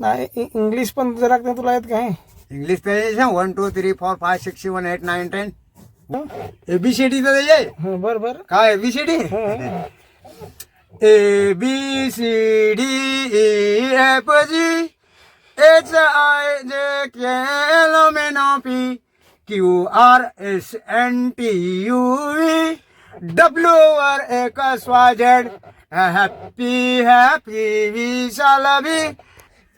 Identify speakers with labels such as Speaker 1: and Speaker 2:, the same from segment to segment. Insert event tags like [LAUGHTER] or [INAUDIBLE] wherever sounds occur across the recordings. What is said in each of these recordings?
Speaker 1: नाही इ- इंग्लिश पण जरा नाही तुला येत काय?
Speaker 2: इंग्लिश तर one two three four five six seven eight nine ten ABCD तर
Speaker 1: हं, बर बर.
Speaker 2: काय
Speaker 1: ABCD.
Speaker 2: A B C D E F G H I J K L M N O P Q R S N T U V W R X Y Z happy happy we shall be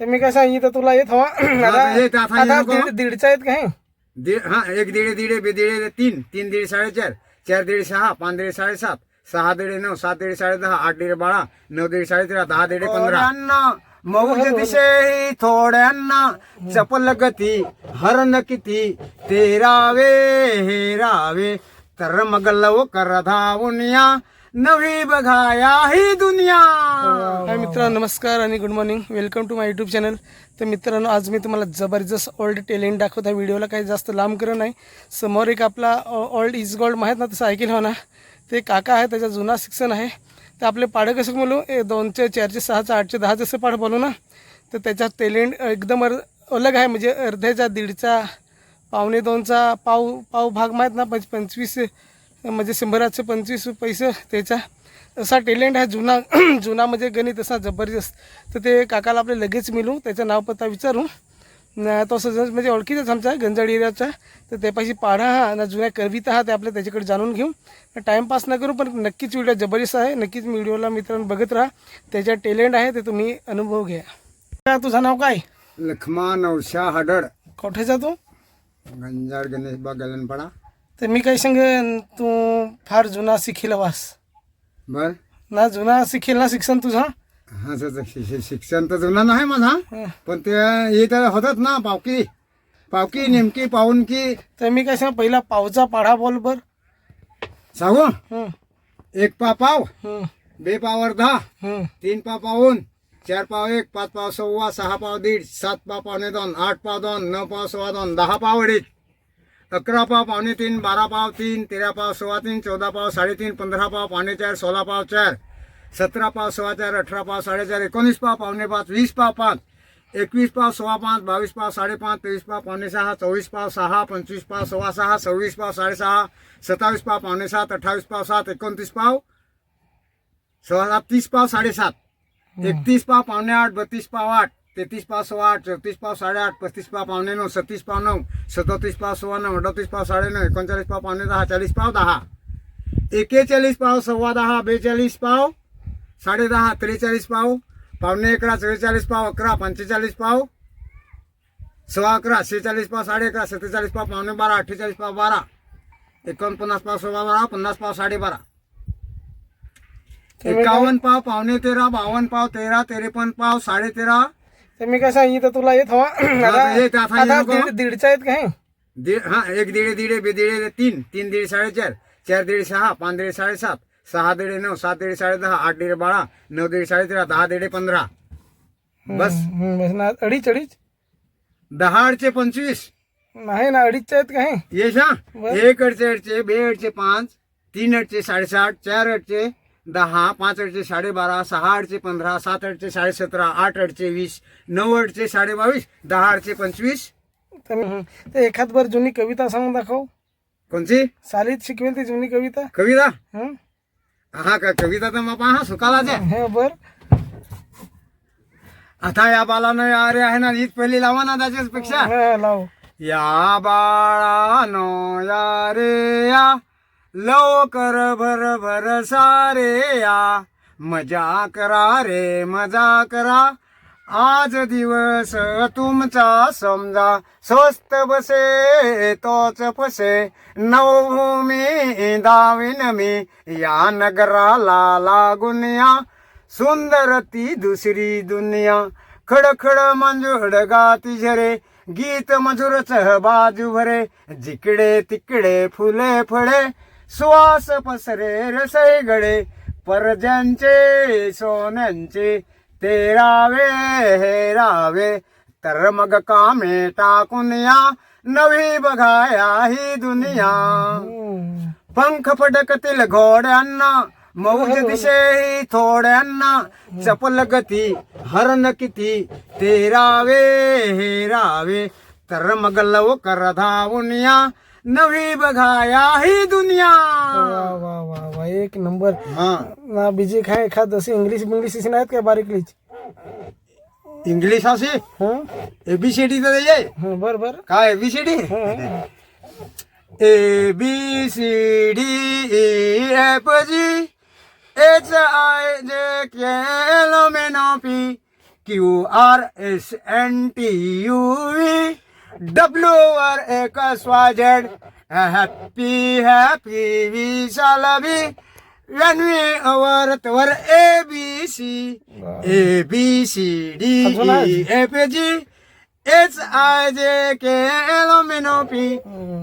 Speaker 1: तर मी काय सांगितलं तुला येत हवा. आता
Speaker 2: येत, [CLEARS THROAT] आता
Speaker 1: आता
Speaker 2: येऊ का?
Speaker 1: दीड- दीडचा येत काय
Speaker 2: दीड हा एक दीड दीड बे दीड तीन. तीन दीड साडेचार. चार दीड सहा. पाच दीड साडेसात. सहा दीड नऊ. सात दीड साडे दहा. आठ दीड बारा. नऊ दीड साडे तेरा. दहा दीड पंधरा. मौज दिशे थोड्यांना. चपल गती हरण किती. तेरावे हेरावे तर मग लवकर धावून या. नवी बघाया ही दुनिया.
Speaker 1: हाय मित्रांनो नमस्कार आणि good morning welcome to my YouTube channel तर मित्रांनो आज मी तुम्हाला जबरदस्त ओल्ड टॅलेंट दाखवत आहे. व्हिडिओला काही जास्त लांब करत नाही. समोर एक आपला ओल्ड इज गोल्ड माहीत ना तसं ऐकेल हो ना ते काका आहे त्याचा जुना शिक्षण आहे. तर आपले पाडं कसं बोलू? ए दोनचे चारचे सहाचे आठचे दहा जसं पाडं बोलू ना? तर त्याचा टॅलेंट एकदम अर अलग आहे. म्हणजे अर्ध्याचा दीडचा पावणे दोनचा पाव पाव भाग माहीत ना? पंच पंचवीस म्हणजे शंभराचे पंचवीस पैसे त्याचा. असा टॅलेंट आहे जुना [CLEARS THROAT] जुना म्हणजे गणित असा जबरदस्त. तर ते काकाला आपले लगेच मिळू. त्याचं नाव पत्ता विचारू न तो सजन म्हणजे ओळखीचाच आमचा गंजाड एरियाचा. तर त्यापाशी पाढा हा आणि जुन्या कविता हा ते आपल्या त्याच्याकडे जाणून घेऊ. टाईमपास न करू पण नक्कीच व्हिडिओ जबरदस्त आहे. नक्कीच व्हिडिओला मित्रांनो बघत राहा. त्याच्या टॅलेंट आहे ते तुम्ही अनुभव घ्या. काय तुझं नाव काय?
Speaker 2: लखमा नवशा हडड.
Speaker 1: कोठेचा तू?
Speaker 2: गंजाड गणेश बाग गलनपाडा
Speaker 1: तर मी काय सांग तू फार जुना शिकेल वास.
Speaker 2: बर.
Speaker 1: ना जुना शिकेल ना शिक्षण तुझा?
Speaker 2: हा तर- तर शि- शि- शिक्षण तर जुना नाही माझा. पण ते हे तर होतात ना पावकी. पावकी नेमकी पाऊनकी
Speaker 1: तर मी काय सांग पहिला पावचा पाढा बोल बर.
Speaker 2: सांगू?
Speaker 1: हं,
Speaker 2: एक पा पाव
Speaker 1: हं,
Speaker 2: बे पावर दहा
Speaker 1: हं.
Speaker 2: तीन पा पाऊन चार पाव एक पाच पाव सव्वा सहा पाव दीड सात पाव पावणे दोन आठ पाव दोन नऊ पाव सव्वा दोन दहा पाव अडीच. अकरा पाव पावणे तीन बारा पाव तीन तेरा पाव सव्वा तीन चौदा पाव साडेतीन पंधरा पाव पावणे चार सोळा पाव चार सतरा पाव सव्वा चार अठरा पाव साडेचार एकोणीस पाव पावणे पाच वीस पाव पाच एकवीस पाव सव्वा पाच बावीस पाव साडेपाच तेवीस पाव पावणे सहा चोवीस पाव सहा पंचवीस पाव सव्वा सहा सव्वीस पाव साडेसहा सत्तावीस पाव पावणे सात अठ्ठावीस पाव सात एकोणतीस पाव सव्वा सात तीस पाव साडेसात एकतीस पाव पावणे आठ बत्तीस पाव आठ तेहतीस पाव सव्वा आठ चौतीस पाव साडेआठ पस्तीस पाव पावणे नऊ सत्तीस पाव नऊ सदोतीस पाव सव्वा नऊ अडतीस पाव साडेनऊ एकोणचाळीस पाव पावणे दहा चाळीस पाव दहा एकेचाळीस पाव सव्वा दहा बेचाळीस पाव साडे दहा त्रेचाळीस पाव पावणे अकरा चव्वेचाळीस पाव अकरा पंचेचाळीस पाव सव्वा अकरा शेहेचाळीस पाव साडे अकरा सत्तेचाळीस पाव पावणे बारा अठ्ठेचाळीस पाव बारा एकोणपन्नास पाव सव्वा बारा पन्नास पाव साडेबारा एकावन्न पाव पावणे तेरा बावन्न पाव तेरा त्रेपन्न पाव साडे तेरा
Speaker 1: तर मी काय सांगितलं तुला येत हवा. आता
Speaker 2: येत, [CLEARS THROAT] आता
Speaker 1: आता
Speaker 2: येऊ का?
Speaker 1: दीड- दीडचा येत काय
Speaker 2: दीड हा एक दीड दीड बे दीड तीन. तीन दीड साडेचार. चार दीड सहा. पाच दीड साडेसात. सहा दीड नऊ. सात दीड साडे दहा. आठ दीड बारा. नऊ दीड साडे तेरा. दहा दीड पंधरा. बस.
Speaker 1: बस ना. अडीच अडीच?
Speaker 2: दहा अडचे पंचवीस.
Speaker 1: नाही ना अडीचच्या आहेत काय
Speaker 2: ये शा
Speaker 1: बस.
Speaker 2: एक अडचे अडचे बे अडचे पाच तीन अडचे साडेसाठ चार अडचे दहा पाच अडचे साडेबारा सहा अडचे पंधरा सात अडचे साडे सतरा आठ अडचे वीस नऊ अडचे साडे बावीस दहा अडचे पंचवीस.
Speaker 1: तर एखाद बर जुनी कविता सांगून दाखव.
Speaker 2: कोणची?
Speaker 1: सालीत शिकवेल ती जुनी कविता.
Speaker 2: कविता?
Speaker 1: हं?
Speaker 2: हा का कविता तर मग पहा सुकालाच आहे.
Speaker 1: हे बर.
Speaker 2: आता या बालानं अरे आहे ना हीच पहिली लावा ना त्याच्याच पेक्षा
Speaker 1: हं, लाव.
Speaker 2: या बाळानो या रे या लवकर भर भर सारे या. मजा करा रे मजा करा. आज दिवस तुमचा समजा. स्वस्त बसे तोच फसे. नवभूमी दाविन मी. या नगराला लागून या. सुंदर ती दुसरी दुनिया. खडखड मंजुड गाती झरे. गीत मधुर बाजू भरे. जिकडे तिकडे फुले फळे. सुवास पसरे रसई गळे परज्यांचे सोन्यांचे तेरावे हेरावे तर मग कामे टाकून या नवी बघाया ही दुनिया. पंख फडकतील घोड्यांना मौज दिशे थोड्यांना. चपल गती हरण किती तेरावे हेरावे तर मग लवकर धावून या नवी बघाया ही दुनिया.
Speaker 1: वा वा वा वा एक नंबर.
Speaker 2: हा.
Speaker 1: ना बीजी काय एखाद असे इंग्लिश बिंग्लिश असे नाहीत काय बारीकलीच
Speaker 2: इंग्लिश असे?
Speaker 1: हं?
Speaker 2: एबीसीडी तर ये
Speaker 1: हं, बर बर.
Speaker 2: काय ABCD A B C D E F G H I J K L M N O P Q R S N T U V W R X Y Z happy happy we shall be we over तवर A B C
Speaker 1: A B
Speaker 2: C D? E F G H I J K L O P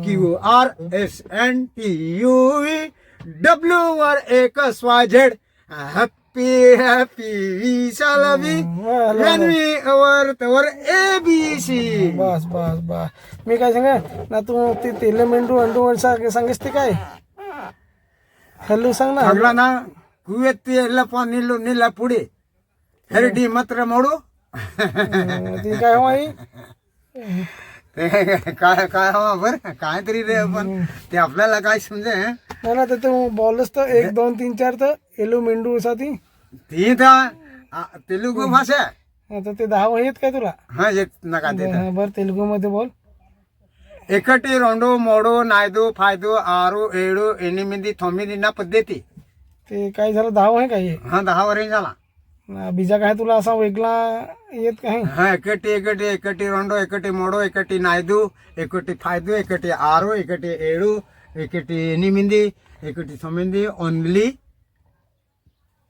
Speaker 2: Q R S N T U V W वर X Y Z happy happy we shall बी
Speaker 1: वा, वा,
Speaker 2: when we over तवर A B C
Speaker 1: बस बस बस मी काय सांगा ना तू ते तेल मेंढू अंडू सांग सांगेस ते काय हॅलो सांग ना
Speaker 2: लागला ना कुवेती ಎಲ್ಲ ನಿಲ್ಲು ನಿಲ್ಲ ಪುಡಿ ಹೆರಡಿ ಮಾತ್ರ ಮಾಡು
Speaker 1: हं, ते काय हो आई
Speaker 2: ते काय काय हवा बर काय तरी रे पण ते आपल्याला काय समजे
Speaker 1: नाही ना तर तू बॉलच तर एक दोन तीन चार तर एलुमेंडू साठी ती?
Speaker 2: तर आ, तेलुगू भाषा आहे.
Speaker 1: आता ते दहा येत काय तुला?
Speaker 2: हा येत नका ते
Speaker 1: बर तेलुगू मध्ये बोल.
Speaker 2: एकटी రెండు మూడు नायदो फायदो आरो ఏడు एनिमिंदी తొమ్మిది ना पद्धती.
Speaker 1: ते काय झालं दहा आहे काय? हा
Speaker 2: दहा वरील झाला.
Speaker 1: बीजा काय तुला असा वेगळा येत काय?
Speaker 2: हा एकटी एकटी एकटी రెండు एकटी मोडो एकटी नायदू एकटी ఐదు एकटी आरो एकटी एडू एकटी एनिमिंदी एकटी తొమ్మిది ओनली.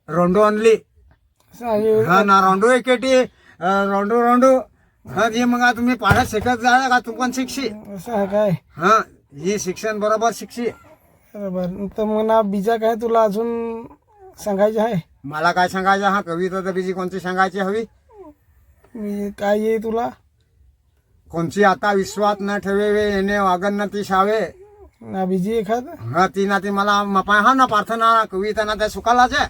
Speaker 2: రెండు ఓన్లీ
Speaker 1: असं आहे.
Speaker 2: हा ना రెండు ఎకటి ఆ, రెండు రెండు हा जी मग आता तुम्ही पाण्यात शिकत जा का तू पण शिकशी
Speaker 1: असं आहे काय
Speaker 2: हा ही शिक्षण बरोबर शिकशी
Speaker 1: बरोबर तर मग ना बीजा काय तुला अजून सांगायचे आहे
Speaker 2: मला काय सांगायचं हा कविता तर बीजी कोणती सांगायची हवी
Speaker 1: मी काय ये तुला
Speaker 2: कोणची आता विश्वास न ठेवे येणे वागण न ती शावे
Speaker 1: ना बीजी एखाद
Speaker 2: हा ती ना ती मला मपा हा ना प्रार्थना कविता ना त्या सुखालाच आहे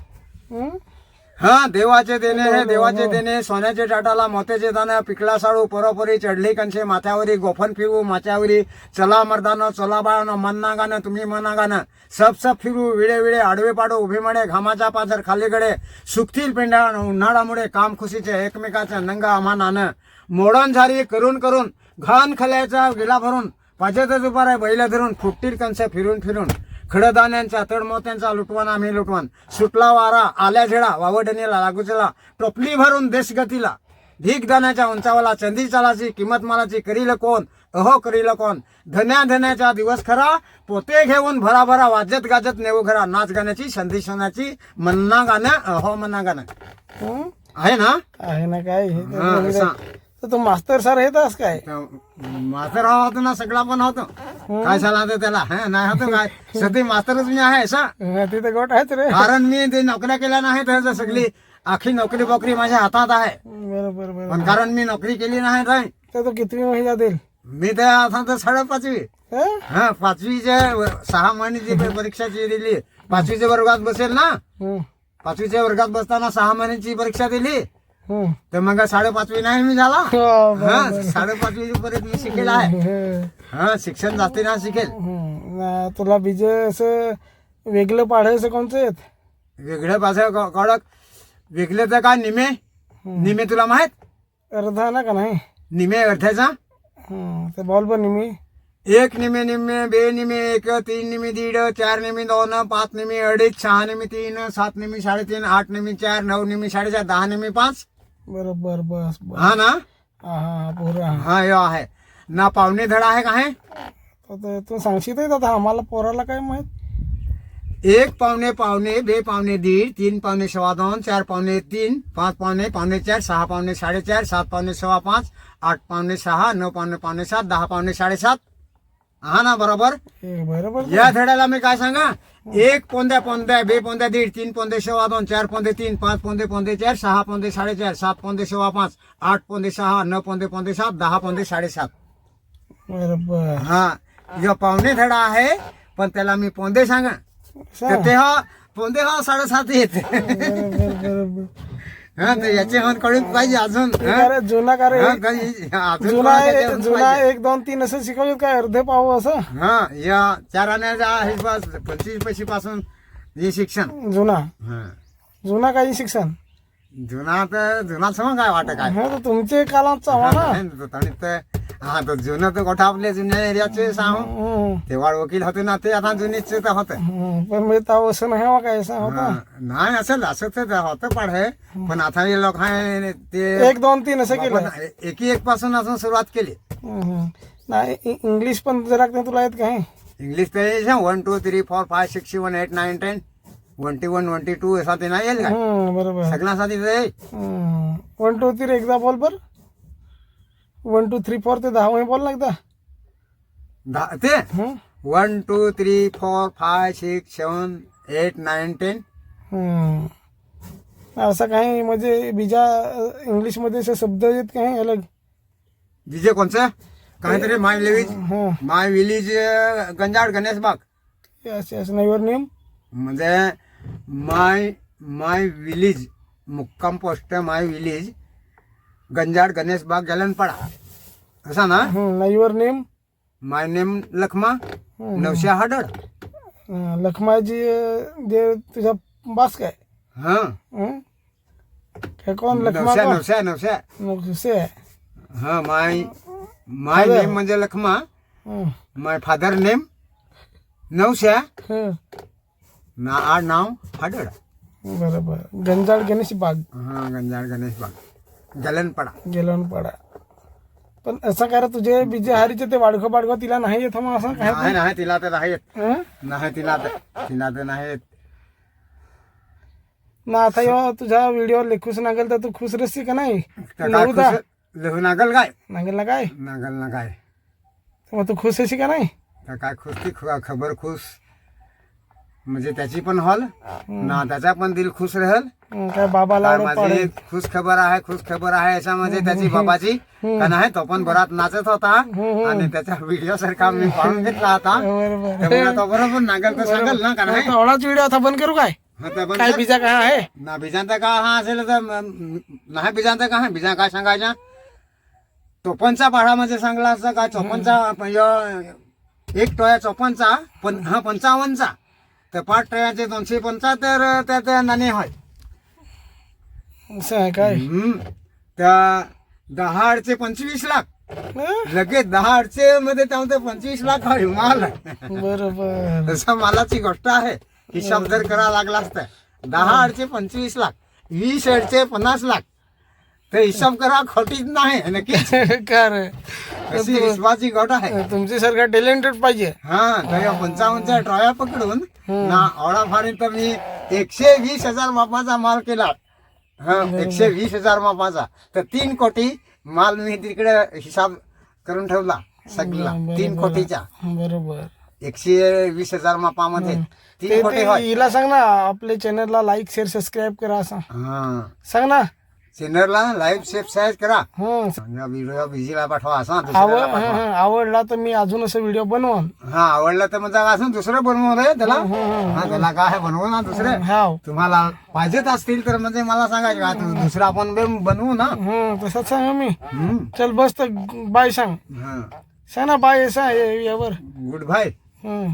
Speaker 1: हा
Speaker 2: देवाचे देणे हे देवाचे देणे सोन्याचे टाटाला मोत्याचे दाणे पिकला साळू परोपरी चढली कंशे माथ्यावरी गोफन फिरू माथ्यावरी चला मर्दानं चला बाळानं मन नागानं तुम्ही मना गाणं सब सब फिरू विळे विळे आडवे पाडू उभे मडे घामाचा पाझर खालीकडे सुकतील पिंडा उन्हाळ्यामुळे काम खुशीचे एकमेकाचं नंगा आम्हा मोडण झारी करून करून घाण खल्याचा गिला भरून पाचेतच उभा आहे बैल धरून फुटतील कंसे फिरून फिरून. खडदाण्यांचा तडमोत्यांचा लुटवान आम्ही लुटवान. सुटला वारा आल्या झेडा वावडणीला लागूचला. टोपली भरून देशगतीला. भीक दाण्याच्या उंचावाला चंदी चालाची किंमत मालाची करील कोण? अहो करील कोण? धन्या धन्याचा दिवस खरा पोते घेऊन भराभरा वाजत गाजत नेऊ घरा. नाच गाण्याची संधी सोनाची मन्ना गाणं अहो मन्ना गाणं? आहे ना?
Speaker 1: आहे ना काय? तर तू मास्तर सर येतस काय?
Speaker 2: मास्तर हा होतो ना सगळा पण होतो. काय झाला त्याला? हा नाही होतो काय? [LAUGHS] सध्या मास्तरच मी आहे सा.
Speaker 1: ते तर गोट आहेच रे.
Speaker 2: कारण मी ते नोकऱ्या केल्या नाही तर सगळी. आखी नोकरी बोकरी माझ्या हातात आहे.
Speaker 1: बरोबर बरोबर.
Speaker 2: पण कारण मी नोकरी केली नाही तर
Speaker 1: तर तो कितवी महिना देईल
Speaker 2: मी तर आता तर साडेपाचवी
Speaker 1: हं?
Speaker 2: हा पाचवीच्या व- सहा महिन्याची प- परीक्षाची दिली. पाचवीच्या वर्गात बसेल ना? पाचवीच्या वर्गात बसताना सहा महिन्याची परीक्षा दिली. तर मग साडेपाचवी नाही मी झाला.
Speaker 1: हो.
Speaker 2: हा साडेपाचवी पर्यंत मी शिकेल आहे.
Speaker 1: हं,
Speaker 2: हा शिक्षण जास्ती ना शिकेल.
Speaker 1: हं. तुला बीज असं वेगळं पाडायचं कोणचं येत?
Speaker 2: वेगळ्या भाषा क- कडक. वेगळे तर काय निमे? निमे तुला माहीत?
Speaker 1: अर्धा ना का नाही?
Speaker 2: निमे
Speaker 1: हं, ते बॉल पण मी
Speaker 2: एक निमे निमे बे निमे एक तीन निमे दीड चार निमे दोन पाच निमे अडीच सहा निमे तीन सात निमे साडेतीन आठ निमे चार नऊ निमे साडेचार दहा निमे पाच.
Speaker 1: बरोबर बस बस.
Speaker 2: हा ना?
Speaker 1: हा हा पुरा
Speaker 2: हा हे आहे. ना पावणे धडा आहे का आहे
Speaker 1: तर ते सांगशील आता आम्हाला पोराला काय माहीत?
Speaker 2: एक पावणे पावणे बे पावणे दीड तीन पावणे सव्वा दोन चार पावणे तीन पाच पावणे पावणे चार सहा पावणे साडेचार सात पावणे सव्वा पाच आठ पावणे सहा नऊ पावणे पावणे सात दहा पावणे साडेसात. हा ना बरोबर?
Speaker 1: हे बरोबर
Speaker 2: या धड्याला मी काय सांगा? एक पोंद्या पोंद्या बे पोंद्या दीड तीन पोंदे सव्वा दोन चार पोंदे तीन पाच पोंदे पोंदे चार सहा पोंदे साडेचार सात पोंदे सव्वा पाच आठ पोंदे सहा नऊ पोंदे पोंदे सात दहा पोंदे साडेसात.
Speaker 1: बरोबर.
Speaker 2: हा जो पावणे धडा आहे पण त्याला मी पोंदे सांगा. तर. ते हा पोंदे हा साडेसात येते. हा तर याचे हन कळून पाहिजे अजून हा?
Speaker 1: जुना का रे
Speaker 2: हा, काही- अजून
Speaker 1: जुना
Speaker 2: कोणाच्या त्याहून
Speaker 1: जुना
Speaker 2: पाहिजे.
Speaker 1: एक दोन तीन असं शिकवलं काय अर्धे पाहू असं
Speaker 2: हा या चार आण्याचा आहे बस पंचवीस पैसे पासून हे शिक्षण
Speaker 1: जुना
Speaker 2: हा.
Speaker 1: जुना काही शिक्षण
Speaker 2: जुना तर जुना समज काय वाटत काय?
Speaker 1: हा तर तुमचे कालाचा हवा ना
Speaker 2: नाही ना, तो आणि ते हा तो जुनं तर गोठा आपल्या जुन्या एरियाचे सांगू.
Speaker 1: हम्म,
Speaker 2: ते वाढ वकील होते ना ते आता जुनीच तर होतं.
Speaker 1: हम्म. पण मी तर असं नाही हवा काय असं होता.
Speaker 2: हा, नाही असेल असं तर होतं पण हे पण आता हे लोक ते
Speaker 1: एक दोन तीन असं केलं.
Speaker 2: एकी एक पासून अजून सुरुवात केली.
Speaker 1: नाही इंग्लिश पण जरा तुला येत काय?
Speaker 2: इंग्लिश ते one two three four five six seven eight nine ten one T one one T ते नाही येईल का
Speaker 1: हम्म, बरोबर।
Speaker 2: सगळ्यांसाठी ते येईल.
Speaker 1: वन टू थ्री एकदा बोल बर वन टू थ्री फोर ते दहा महिने बोल ना एकदा
Speaker 2: दहा- ते? One two three four five six seven eight nine
Speaker 1: ten. असं काही म्हणजे बीजा इंग्लिशमध्ये असे शब्द येत काही अलग।
Speaker 2: विजय कोणचं काहीतरी माय विलेज
Speaker 1: हा।
Speaker 2: माय विलेज गंजाड गणेश बाग।
Speaker 1: असे असं नाहीवर नेम।
Speaker 2: म्हणजे माय माय विलेज मुक्काम post my village. Ganjad Ganesh Bag Galanpada असा ना?
Speaker 1: नाहीवर name
Speaker 2: my name Lakhma Navshe Hadad
Speaker 1: लखमाजी दे तुझा बास काय?
Speaker 2: हा?
Speaker 1: काय कोण? लखमा
Speaker 2: नवशा नवशा नवशा.
Speaker 1: आहे
Speaker 2: हा माय माय. नेम म्हणजे Lakhma. My father name
Speaker 1: Navsha.
Speaker 2: ना आड नाव हाडड
Speaker 1: बरोबर. गंजाड गणेश बाग.
Speaker 2: हा गंजाड गणेश बाग. गलनपाडा.
Speaker 1: गेलन पडा पण असं काय रे तुझे बिजे हारीचे ते वाडखं बाडखं तिला नाही येत मग असं काय
Speaker 2: नाही नाही तिला तर नाही येत.
Speaker 1: हं?
Speaker 2: नाही तिला तर तिला तर नाही येत.
Speaker 1: ना आता यो तुझ्या व्हिडिओ लेखूस नागल तर तू खुश रस्ती का नाही?
Speaker 2: तर काय
Speaker 1: नव्हू दा
Speaker 2: खुश लहू नागल काय?
Speaker 1: नागल ना काय?
Speaker 2: नागल ना काय?
Speaker 1: मग तू खुश अशी का नाही?
Speaker 2: तर काय खुश ती खबर खुश. म्हणजे त्याची पण हॉल ना त्याचा पण दिल खुश राहल.
Speaker 1: काय बाबा
Speaker 2: काय
Speaker 1: लाडू
Speaker 2: माझी खुश खबर आहे खुश खबर आहे म्हणजे त्याची बाबाची. का नाही तो पण घरात नाचत होता. आणि त्याचा व्हिडिओ सारखा मी पाहून घेतला होता
Speaker 1: बरोबर.
Speaker 2: त्यामुळे तो बरोबर नागल तर सांगल ना का नाही
Speaker 1: एवढाच व्हिडिओ आता बंद करू काय?
Speaker 2: हा,
Speaker 1: काय बिजा काय आहे?
Speaker 2: ना बिजांचा का हा असेल तर म- नाही बिजांचा का हा? बिजा काय सांगायचा? चोपनचा पाढा म्हणजे सांगला असता का? चोपनचा म्हणजे एक टोया चोपनचा पण हा पंचावन्नचा. तर पाच टोयाचे दोनशे पंचाहत्तर त्यात नाणे होय
Speaker 1: असं आहे काय?
Speaker 2: हम्म. त्या दहा अडचे पंचवीस लाख.
Speaker 1: हं?
Speaker 2: लगेच दहा अडचे मध्ये त्यामध्ये पंचवीस लाख होय माल
Speaker 1: बरोबर.
Speaker 2: तसं मालाची गोष्ट आहे. हिसाब जर करा लागला असता दहा अडचे पंचवीस लाख वीस अडचे पन्नास लाख तर हिसाब करा खोटीच नाही नक्कीच [LAUGHS] अशी विश्वाची गोट आहे.
Speaker 1: तुमची सारखं टॅलेंटेड पाहिजे.
Speaker 2: हा तर या पंचावन्नच्या ट्रॉया पकडून ना आवडा फारी तर मी एकशे वीस हजार मापाचा माल केला. हा एकशे वीस हजार मापाचा. तर तीन कोटी माल मी तिकडे हिसाब करून ठेवला सगळा. तीन कोटीचा.
Speaker 1: बरोबर.
Speaker 2: एकशे वीस हजार मापामध्ये.
Speaker 1: ते
Speaker 2: तीन कोटी
Speaker 1: ते हिला सांग ना आपल्या चॅनलला लाईक शेअर सबस्क्राईब करा असं.
Speaker 2: हा.
Speaker 1: सांग ना.
Speaker 2: चॅनलला लाईव्ह सबस्क्राईब करा.
Speaker 1: हं.
Speaker 2: व्हिडिओ बिजीला पाठवा असा
Speaker 1: आवड
Speaker 2: दुसऱ्याला
Speaker 1: हं,
Speaker 2: पाठवा.
Speaker 1: हं, आवडला तर मी अजून असं व्हिडिओ बनवून.
Speaker 2: हा आवडलं तर मग असं दुसरं बनवून रे त्याला. हा त्याला काय बनवू ना दुसरे.
Speaker 1: हाव.
Speaker 2: तुम्हाला पाहिजेत असतील तर म्हणजे मला सांगायचे का तू दुसरं आपण बन- बनवू ना.
Speaker 1: हं तसंच सांग मी.
Speaker 2: हम्म.
Speaker 1: चल बस तर बाय सांग.
Speaker 2: हा.
Speaker 1: सांग ना बाय सांग यावर.
Speaker 2: गुड बाय
Speaker 1: हं.